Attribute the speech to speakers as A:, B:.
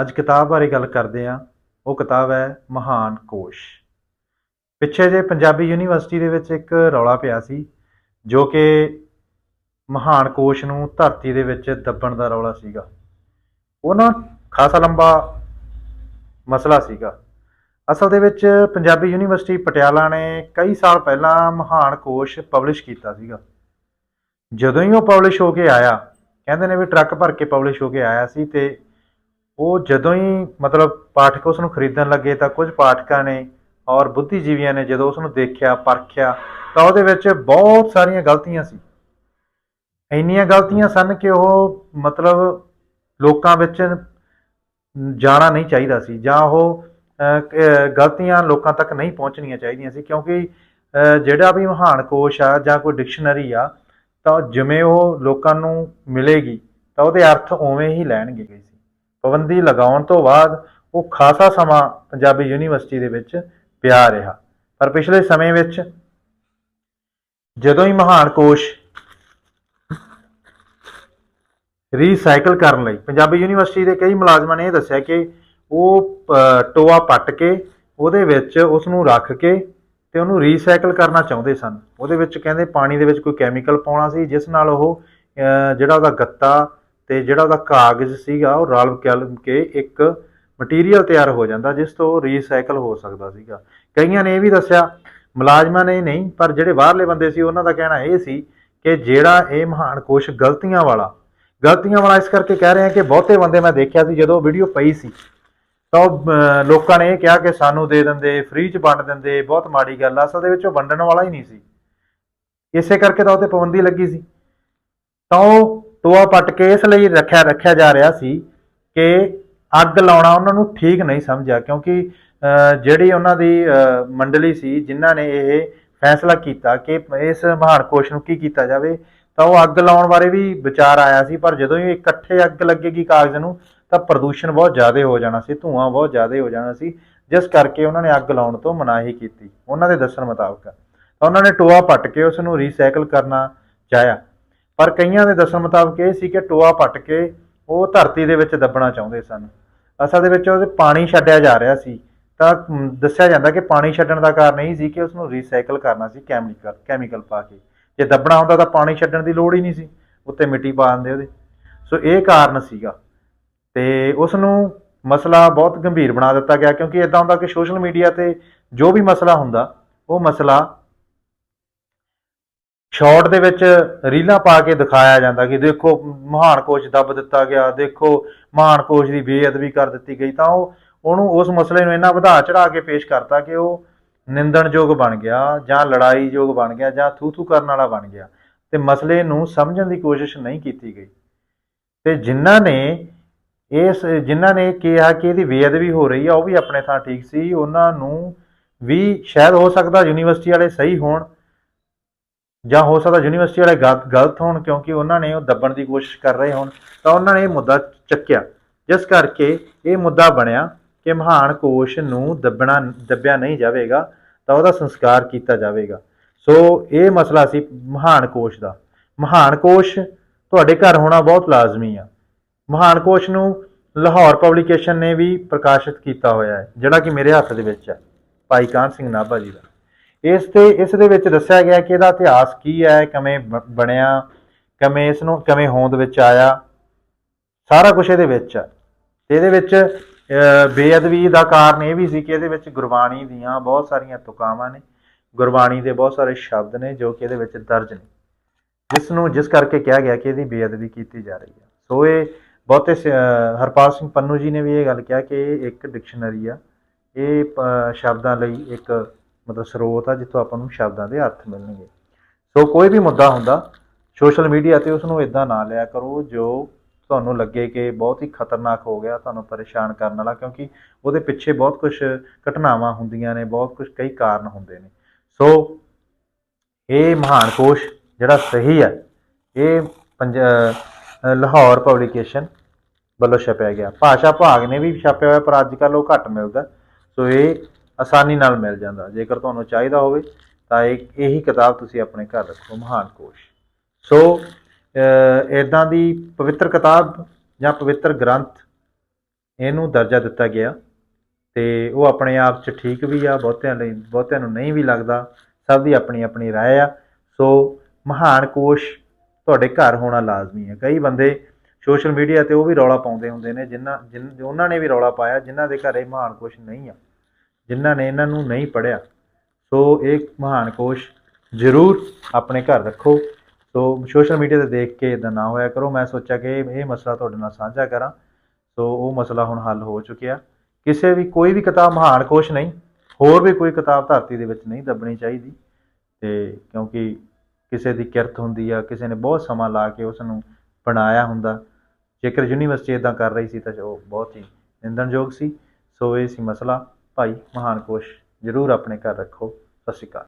A: ਅੱਜ ਕਿਤਾਬ ਬਾਰੇ ਗੱਲ ਕਰਦੇ ਹਾਂ। ਉਹ ਕਿਤਾਬ ਹੈ ਮਹਾਨ ਕੋਸ਼। ਪਿੱਛੇ ਜੇ ਪੰਜਾਬੀ ਯੂਨੀਵਰਸਿਟੀ ਦੇ ਵਿੱਚ ਇੱਕ ਰੌਲਾ ਪਿਆ ਸੀ, ਜੋ ਕਿ ਮਹਾਨ ਕੋਸ਼ ਨੂੰ ਧਰਤੀ ਦੇ ਵਿੱਚ ਦੱਬਣ ਦਾ ਰੌਲਾ ਸੀਗਾ। ਉਹ ਨਾ ਖਾਸਾ ਲੰਬਾ ਮਸਲਾ ਸੀਗਾ। ਅਸਲ ਦੇ ਵਿੱਚ ਪੰਜਾਬੀ ਯੂਨੀਵਰਸਿਟੀ ਪਟਿਆਲਾ ਨੇ ਕਈ ਸਾਲ ਪਹਿਲਾਂ ਮਹਾਨ ਕੋਸ਼ ਪਬਲਿਸ਼ ਕੀਤਾ ਸੀਗਾ। ਜਦੋਂ ਹੀ ਉਹ ਪਬਲਿਸ਼ ਹੋ ਕੇ ਆਇਆ, ਕਹਿੰਦੇ ਨੇ ਵੀ ਟਰੱਕ ਭਰ ਕੇ ਪਬਲਿਸ਼ ਹੋ ਕੇ ਆਇਆ ਸੀ ਤੇ ਉਹ ਜਦੋਂ ਹੀ ਮਤਲਬ ਪਾਠਕ ਉਸ ਨੂੰ ਖਰੀਦਣ ਲੱਗੇ ਤਾਂ ਕੁਝ ਪਾਠਕਾਂ ਨੇ ਔਰ ਬੁੱਧੀਜੀਵੀਆਂ ਨੇ ਜਦੋਂ ਉਸ ਨੂੰ ਦੇਖਿਆ, ਪਰਖਿਆ, ਤਾਂ ਉਹਦੇ ਵਿੱਚ ਬਹੁਤ ਸਾਰੀਆਂ ਗਲਤੀਆਂ ਸੀ। ਇੰਨੀਆਂ ਗਲਤੀਆਂ ਸਨ ਕਿ ਉਹ ਮਤਲਬ ਲੋਕਾਂ ਵਿੱਚ ਜਾਣਾ ਨਹੀਂ ਚਾਹੀਦਾ ਸੀ ਜਾਂ ਉਹ ਗਲਤੀਆਂ ਲੋਕਾਂ ਤੱਕ ਨਹੀਂ ਪਹੁੰਚਣੀਆਂ ਚਾਹੀਦੀਆਂ ਸੀ ਕਿਉਂਕਿ ਜਿਹੜਾ ਵੀ ਮਹਾਨ ਕੋਸ਼ ਆ ਜਾਂ ਕੋਈ ਡਿਕਸ਼ਨਰੀ ਆ, ਤਾਂ ਜਿਵੇਂ ਉਹ ਲੋਕਾਂ ਨੂੰ ਮਿਲੇਗੀ, ਤਾਂ ਉਹਦੇ ਅਰਥ ਉਵੇਂ ਹੀ ਲੈਣਗੇ। ਪਾਬੰਦੀ ਲਗਾਉਣ ਤੋਂ ਬਾਅਦ ਉਹ ਖਾਸਾ ਸਮਾਂ ਪੰਜਾਬੀ ਯੂਨੀਵਰਸਿਟੀ ਦੇ ਵਿੱਚ ਪਿਆ ਰਿਹਾ। ਪਰ ਪਿਛਲੇ ਸਮੇਂ ਵਿੱਚ ਜਦੋਂ ਹੀ ਮਹਾਨ ਕੋਸ਼ ਰੀਸਾਈਕਲ ਕਰਨ ਲਈ ਪੰਜਾਬੀ ਯੂਨੀਵਰਸਿਟੀ ਦੇ ਕਈ ਮੁਲਾਜ਼ਮਾਂ ਨੇ ਇਹ ਦੱਸਿਆ ਕਿ ਉਹ ਟੋਆ ਪੱਟ ਕੇ ਉਹਦੇ ਵਿੱਚ ਉਸ ਨੂੰ ਰੱਖ ਕੇ ਤੇ ਉਹਨੂੰ ਰੀਸਾਈਕਲ ਕਰਨਾ ਚਾਹੁੰਦੇ ਸਨ। ਉਹਦੇ ਵਿੱਚ ਕਹਿੰਦੇ ਪਾਣੀ ਦੇ ਵਿੱਚ ਕੋਈ ਕੈਮੀਕਲ ਪਾਉਣਾ ਸੀ, ਜਿਸ ਨਾਲ ਉਹ ਜਿਹੜਾ ਉਹਦਾ ਗੱਤਾ ਤੇ ਜਿਹੜਾ ਉਹਦਾ ਕਾਗਜ਼ ਸੀਗਾ, ਉਹ ਰਲ ਕਲ ਕੇ ਇੱਕ ਮਟੀਰੀਅਲ ਤਿਆਰ ਹੋ ਜਾਂਦਾ, ਜਿਸ ਤੋਂ ਰੀਸਾਈਕਲ ਹੋ ਸਕਦਾ ਸੀਗਾ। ਕਈਆਂ ਨੇ ਇਹ ਵੀ ਦੱਸਿਆ, ਮੁਲਾਜ਼ਮਾਂ ਨੇ ਨਹੀਂ, ਪਰ ਜਿਹੜੇ ਬਾਹਰਲੇ ਬੰਦੇ ਸੀ, ਉਹਨਾਂ ਦਾ ਕਹਿਣਾ ਇਹ ਸੀ ਕਿ ਜਿਹੜਾ ਇਹ ਮਹਾਨ ਕੋਸ਼ ਗਲਤੀਆਂ ਵਾਲਾ ਗਲਤੀਆਂ ਵਾਲਾ ਇਸ ਕਰਕੇ ਕਹਿ ਰਹੇ ਹਾਂ ਕਿ ਬਹੁਤੇ ਬੰਦੇ ਮੈਂ ਦੇਖਿਆ ਸੀ, ਜਦੋਂ ਵੀਡੀਓ ਪਈ ਸੀ। ਤਾਂ ਉਹ ਲੋਕਾਂ ਨੇ ਇਹ ਕਿਹਾ ਕਿ ਸਾਨੂੰ ਦੇ ਦਿੰਦੇ ਫ੍ਰੀ ਚ ਵੰਡ ਦਿੰਦੇ, ਬਹੁਤ ਮਾੜੀ ਗੱਲ ਆ, ਅਸਲ ਦੇ ਵਿੱਚ ਉਹ ਵੰਡਣ ਵਾਲਾ ਹੀ ਨਹੀਂ ਸੀ। ਇਸੇ ਕਰਕੇ ਤਾਂ ਉਹ ਤੇ ਪਾਬੰਦੀ ਲੱਗੀ ਸੀ। ਤਾਂ ਉਹ ਟੋਆ ਪੱਟ ਕੇ ਇਸ ਲਈ ਰੱਖਿਆ ਰੱਖਿਆ ਜਾ ਰਿਹਾ ਸੀ ਕਿ ਅੱਗ ਲਾਉਣਾ ਉਹਨਾਂ ਨੂੰ ਠੀਕ ਨਹੀਂ ਸਮਝਿਆ, ਕਿਉਂਕਿ ਜਿਹੜੀ ਉਹਨਾਂ ਦੀ ਮੰਡਲੀ ਸੀ, ਜਿਨ੍ਹਾਂ ਨੇ ਇਹ ਫੈਸਲਾ ਕੀਤਾ ਕਿ ਇਸ ਮਹਾਨ ਕੋਸ਼ ਨੂੰ ਕੀ ਕੀਤਾ ਜਾਵੇ, ਤਾਂ ਉਹ ਅੱਗ ਲਾਉਣ ਬਾਰੇ ਵੀ ਵਿਚਾਰ ਆਇਆ ਸੀ, ਪਰ ਜਦੋਂ ਹੀ ਇਕੱਠੇ ਅੱਗ ਲੱਗੇਗੀ ਕਾਗਜ਼ ਨੂੰ, ਤਾਂ ਪ੍ਰਦੂਸ਼ਣ ਬਹੁਤ ਜ਼ਿਆਦਾ ਹੋ ਜਾਣਾ ਸੀ, ਧੂਆਂ ਬਹੁਤ ਜ਼ਿਆਦਾ ਹੋ ਜਾਣਾ ਸੀ, ਜਿਸ ਕਰਕੇ ਉਹਨਾਂ ਨੇ ਅੱਗ ਲਾਉਣ ਤੋਂ ਮਨਾਹੀ ਕੀਤੀ। ਉਹਨਾਂ ਦੇ ਦੱਸਣ ਮੁਤਾਬਕ, ਤਾਂ ਉਹਨਾਂ ਨੇ ਟੋਆ ਪੱਟ ਕੇ ਉਸ ਨੂੰ ਰੀਸਾਈਕਲ ਕਰਨਾ ਚਾਹਿਆ। ਪਰ ਕਈਆਂ ਦੇ ਦੱਸਣ ਮੁਤਾਬਕ ਇਹ ਸੀ ਕਿ ਟੋਆ ਪੱਟ ਕੇ ਉਹ ਧਰਤੀ ਦੇ ਵਿੱਚ ਦੱਬਣਾ ਚਾਹੁੰਦੇ ਸਨ। ਅਸਲ ਦੇ ਵਿੱਚ ਉਹਦੇ ਪਾਣੀ ਛੱਡਿਆ ਜਾ ਰਿਹਾ ਸੀ। ਤਾਂ ਦੱਸਿਆ ਜਾਂਦਾ ਕਿ ਪਾਣੀ ਛੱਡਣ ਦਾ ਕਾਰਨ ਇਹ ਸੀ ਕਿ ਉਸ ਨੂੰ ਰੀਸਾਈਕਲ ਕਰਨਾ ਸੀ ਕੈਮੀਕਲ ਕੈਮੀਕਲ ਪਾ ਕੇ। ਜੇ ਦੱਬਣਾ ਹੁੰਦਾ ਤਾਂ ਪਾਣੀ ਛੱਡਣ ਦੀ ਲੋੜ ਹੀ ਨਹੀਂ ਸੀ, ਉੱਤੇ ਮਿੱਟੀ ਪਾ ਦਿੰਦੇ ਉਹਦੇ। ਸੋ ਇਹ ਕਾਰਨ ਸੀਗਾ। ਤੇ ਉਸ ਨੂੰ ਮਸਲਾ ਬਹੁਤ ਗੰਭੀਰ ਬਣਾ ਦਿੱਤਾ ਗਿਆ ਕਿਉਂਕਿ ਇਦਾਂ ਹੁੰਦਾ ਕਿ ਸੋਸ਼ਲ ਮੀਡੀਆ ਤੇ ਜੋ ਵੀ ਮਸਲਾ ਹੁੰਦਾ, ਉਹ ਮਸਲਾ ਸ਼ਾਰਟ ਦੇ ਵਿੱਚ ਰੀਲਾਂ ਪਾ ਕੇ ਦਿਖਾਇਆ ਜਾਂਦਾ ਕਿ ਦੇਖੋ ਮਹਾਨ ਕੋਚ ਦੱਬ ਦਿੱਤਾ ਗਿਆ, ਦੇਖੋ ਮਹਾਨ ਕੋਚ ਦੀ ਬੇਅਦਬੀ ਕਰ ਦਿੱਤੀ ਗਈ, ਤਾਂ ਉਹ ਉਹਨੂੰ ਉਸ ਮਸਲੇ ਨੂੰ ਇੰਨਾ ਵਧਾ ਚੜਾ ਕੇ ਪੇਸ਼ ਕਰਤਾ ਕਿ ਉਹ ਨਿੰਦਣਯੋਗ ਬਣ ਗਿਆ ਜਾਂ ਲੜਾਈਯੋਗ ਬਣ ਗਿਆ ਜਾਂ ਥੂ ਥੂ ਕਰਨ ਵਾਲਾ ਬਣ ਗਿਆ ਤੇ ਮਸਲੇ ਨੂੰ ਸਮਝਣ ਦੀ ਕੋਸ਼ਿਸ਼ ਨਹੀਂ ਕੀਤੀ ਗਈ। ਤੇ ਜਿਨ੍ਹਾਂ ਨੇ ਇਸ, ਜਿਨ੍ਹਾਂ ਨੇ ਕਿਹਾ ਕਿ ਇਹਦੀ ਬੇਅਦਬੀ ਹੋ ਰਹੀ ਆ, ਉਹ ਵੀ ਆਪਣੇ ਥਾਂ ਠੀਕ ਸੀ, ਉਹਨਾਂ ਨੂੰ ਵੀ ਸ਼ਾਇਦ ਹੋ ਸਕਦਾ ਯੂਨੀਵਰਸਿਟੀ ਵਾਲੇ ਸਹੀ ਹੋਣ। ਜਾਂ ਹੋ ਸਕਦਾ ਯੂਨੀਵਰਸਿਟੀ ਵਾਲੇ ਗਲਤ ਗਲਤ ਹੋਣ ਕਿਉਂਕਿ ਉਹਨਾਂ ਨੇ ਉਹ ਦੱਬਣ ਦੀ ਕੋਸ਼ਿਸ਼ ਕਰ ਰਹੇ ਹੋਣ, ਤਾਂ ਉਹਨਾਂ ਨੇ ਇਹ ਮੁੱਦਾ ਚੱਕਿਆ। ਜਿਸ ਕਰਕੇ ਇਹ ਮੁੱਦਾ ਬਣਿਆ ਕਿ ਮਹਾਨ ਕੋਸ਼ ਨੂੰ ਦੱਬਣਾ, ਦੱਬਿਆ ਨਹੀਂ ਜਾਵੇਗਾ, ਤਾਂ ਉਹਦਾ ਸੰਸਕਾਰ ਕੀਤਾ ਜਾਵੇਗਾ। ਸੋ ਇਹ ਮਸਲਾ ਸੀ ਮਹਾਨ ਕੋਸ਼ ਦਾ। ਮਹਾਨ ਕੋਸ਼ ਤੁਹਾਡੇ ਘਰ ਹੋਣਾ ਬਹੁਤ ਲਾਜ਼ਮੀ ਆ। ਮਹਾਨ ਕੋਸ਼ ਨੂੰ ਲਾਹੌਰ ਪਬਲੀਕੇਸ਼ਨ ਨੇ ਵੀ ਪ੍ਰਕਾਸ਼ਿਤ ਕੀਤਾ ਹੋਇਆ ਹੈ, ਜਿਹੜਾ ਕਿ ਮੇਰੇ ਹੱਥ ਦੇ ਵਿੱਚ ਹੈ। ਭਾਈ ਕਾਨ ਸਿੰਘ ਨਾਭਾ ਜੀ ਦਾ। ਇਸ ਤੇ ਇਸ ਦੇ ਵਿੱਚ ਦੱਸਿਆ ਗਿਆ ਕਿ ਇਹਦਾ ਇਤਿਹਾਸ ਕੀ ਹੈ ਕਿਵੇਂ ਬ- ਬਣਿਆ ਕਿਵੇਂ ਇਸ ਨੂੰ ਕਿਵੇਂ ਹੋਂਦ ਵਿੱਚ ਆਇਆ ਸਾਰਾ ਕੁਝ ਇਹਦੇ ਵਿੱਚ ਹੈ। ਤੇ ਇਹਦੇ ਵਿੱਚ ਬੇਅਦਬੀ ਦਾ ਕਾਰਨ ਇਹ ਵੀ ਸੀ ਕਿ ਇਹਦੇ ਵਿੱਚ ਗੁਰਬਾਣੀ ਦੀਆਂ ਬਹੁਤ ਸਾਰੀਆਂ ਤੁਕਾਵਾਂ ਨੇ। ਗੁਰਬਾਣੀ ਦੇ ਬਹੁਤ ਸਾਰੇ ਸ਼ਬਦ ਨੇ ਜੋ ਕਿ ਇਹਦੇ ਵਿੱਚ ਦਰਜ ਨੇ। ਜਿਸ ਨੂੰ ਜਿਸ ਕਰਕੇ ਕਿਹਾ ਗਿਆ ਕਿ ਇਹਦੀ ਬੇਅਦਬੀ ਕੀਤੀ ਜਾ ਰਹੀ ਹੈ। ਸੋ ਇਹ ਬਹੁਤੇ ਸ- ਹਰਪਾਲ ਸਿੰਘ ਪੰਨੂ ਜੀ ਨੇ ਵੀ ਇਹ ਗੱਲ ਕਿਹਾ ਕਿ ਇਹ ਇੱਕ ਡਿਕਸ਼ਨਰੀ ਆ। ਇਹ ਅਹ, ਸ਼ਬਦਾਂ ਲਈ ਇੱਕ ਮਤਲਬ ਸਰੋਤ ਆ, ਜਿੱਥੋਂ ਆਪਾਂ ਨੂੰ ਸ਼ਬਦਾਂ ਦੇ ਅਰਥ ਮਿਲਣਗੇ। ਸੋ ਕੋਈ ਵੀ ਮੁੱਦਾ ਹੁੰਦਾ, ਸੋਸ਼ਲ ਮੀਡੀਆ ਤੇ ਉਸ ਨੂੰ ਇਦਾਂ ਨਾ ਲਿਆ ਕਰੋ, ਜੋ ਤੁਹਾਨੂੰ ਲੱਗੇ ਕਿ ਬਹੁਤ ਹੀ ਖਤਰਨਾਕ ਹੋ ਗਿਆ, ਤੁਹਾਨੂੰ ਪਰੇਸ਼ਾਨ ਕਰਨ ਵਾਲਾ, ਕਿਉਂਕਿ ਉਹਦੇ ਪਿੱਛੇ ਬਹੁਤ ਕੁਝ ਘਟਨਾਵਾਂ ਹੁੰਦੀਆਂ ਨੇ, ਬਹੁਤ ਕੁਝ ਕਈ ਕਾਰਨ ਹੁੰਦੇ ਨੇ। ਸੋ ਇਹ ਮਹਾਨ ਕੋਸ਼ ਜਿਹੜਾ ਸਹੀ ਹੈ, ਇਹ ਪੰਜ ਲਾਹੌਰ ਪਬਲੀਕੇਸ਼ਨ ਵੱਲੋਂ ਛਪਿਆ ਗਿਆ। ਭਾਸ਼ਾ ਭਾਗ ਨੇ ਵੀ ਛਾਪਿਆ ਹੋਇਆ, ਪਰ ਅੱਜ ਕੱਲ ਉਹ ਘੱਟ ਮਿਲਦਾ। ਸੋ ਇਹ ਆਸਾਨੀ ਨਾਲ ਮਿਲ ਜਾਂਦਾ। ਜੇਕਰ ਤੁਹਾਨੂੰ ਚਾਹੀਦਾ ਹੋਵੇ ਤਾਂ ਇਹ, ਇਹੀ ਕਿਤਾਬ ਤੁਸੀਂ ਆਪਣੇ ਘਰ ਰੱਖੋ, ਮਹਾਨ ਕੋਸ਼। ਸੋ ਇਦਾਂ ਦੀ ਪਵਿੱਤਰ ਕਿਤਾਬ ਜਾਂ ਪਵਿੱਤਰ ਗ੍ਰੰਥ, ਇਹਨੂੰ ਦਰਜਾ ਦਿੱਤਾ ਗਿਆ ਤੇ ਉਹ ਆਪਣੇ ਆਪ 'ਚ ਠੀਕ ਵੀ ਆ, ਬਹੁਤਿਆਂ ਲਈ, ਬਹੁਤਿਆਂ ਨੂੰ ਨਹੀਂ ਵੀ ਲੱਗਦਾ, ਸਭ ਦੀ ਆਪਣੀ ਆਪਣੀ ਰਾਏ ਆ। ਸੋ, ਮਹਾਨ ਕੋਸ਼ ਤੁਹਾਡੇ ਘਰ ਹੋਣਾ ਲਾਜ਼ਮੀ ਹੈ। ਕਈ ਬੰਦੇ ਸੋਸ਼ਲ ਮੀਡੀਆ ਤੇ ਉਹ ਵੀ ਰੌਲਾ ਪਾਉਂਦੇ ਹੁੰਦੇ ਨੇ ਜਿਨ੍ਹਾਂ ਜਿਨ- ਉਹਨਾਂ ਨੇ ਵੀ ਰੌਲਾ ਪਾਇਆ ਜਿਨ੍ਹਾਂ ਦੇ ਘਰੇ ਮਹਾਨ ਕੋਸ਼ ਨਹੀਂ ਆ। ਜਿਨ੍ਹਾਂ ਨੇ ਇਹਨਾਂ ਨੂੰ ਨਹੀਂ ਪੜ੍ਹਿਆ। ਸੋ ਇਹ ਮਹਾਨ ਕੋਸ਼ ਜ਼ਰੂਰ ਆਪਣੇ ਘਰ ਰੱਖੋ। ਸੋ ਸੋਸ਼ਲ ਮੀਡੀਆ ਤੇ ਦੇਖ ਕੇ ਇਦਾਂ ਨਾ ਹੋਇਆ ਕਰੋ। ਮੈਂ ਸੋਚਿਆ ਕਿ ਇਹ ਇਹ ਮਸਲਾ ਤੁਹਾਡੇ ਨਾਲ ਸਾਂਝਾ ਕਰਾਂ। ਸੋ ਉਹ ਮਸਲਾ ਹੁਣ ਹੱਲ ਹੋ ਚੁੱਕਿਆ। ਕਿਸੇ ਵੀ ਕੋਈ ਵੀ ਕਿਤਾਬ ਮਹਾਨ ਕੋਸ਼ ਨਹੀਂ, ਹੋਰ ਵੀ ਕੋਈ ਕਿਤਾਬ ਧਰਤੀ ਦੇ ਵਿੱਚ ਨਹੀਂ ਦੱਬਣੀ ਚਾਹੀਦੀ। ਤੇ ਕਿਉਂਕਿ ਕਿਸੇ ਦੀ ਕਿਰਤ ਹੁੰਦੀ ਆ, ਕਿਸੇ ਨੇ ਬਹੁਤ ਸਮਾਂ ਲਾ ਕੇ ਉਸ ਨੂੰ ਬਣਾਇਆ ਹੁੰਦਾ। ਜੇਕਰ ਯੂਨੀਵਰਸਿਟੀ ਇਦਾਂ ਕਰ ਰਹੀ ਸੀ ਤਾਂ ਉਹ ਬਹੁਤ ਹੀ ਨਿੰਦਣਯੋਗ ਸੀ। ਸੋ ਇਹ ਸੀ ਮਸਲਾ। ਭਾਈ ਮਹਾਨ ਕੋਸ਼ ਜ਼ਰੂਰ ਆਪਣੇ ਘਰ ਰੱਖੋ। ਸਤਿ ਸ਼੍ਰੀ ਅਕਾਲ।